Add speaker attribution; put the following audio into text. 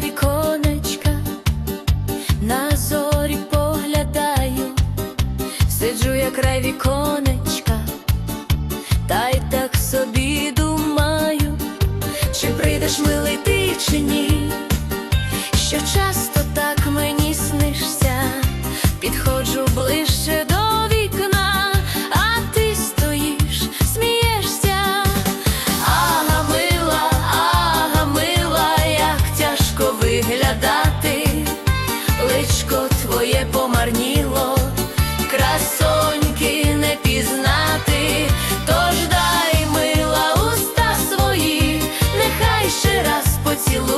Speaker 1: віконечка, на зорі поглядаю, сиджу я край віконечка, та й так собі думаю, чи прийдеш милий ти, чи ні, що часто. виглядати, личко твоє помарніло, красоньки не пізнати, тож дай мила уста свої, нехай ще раз поцілуй.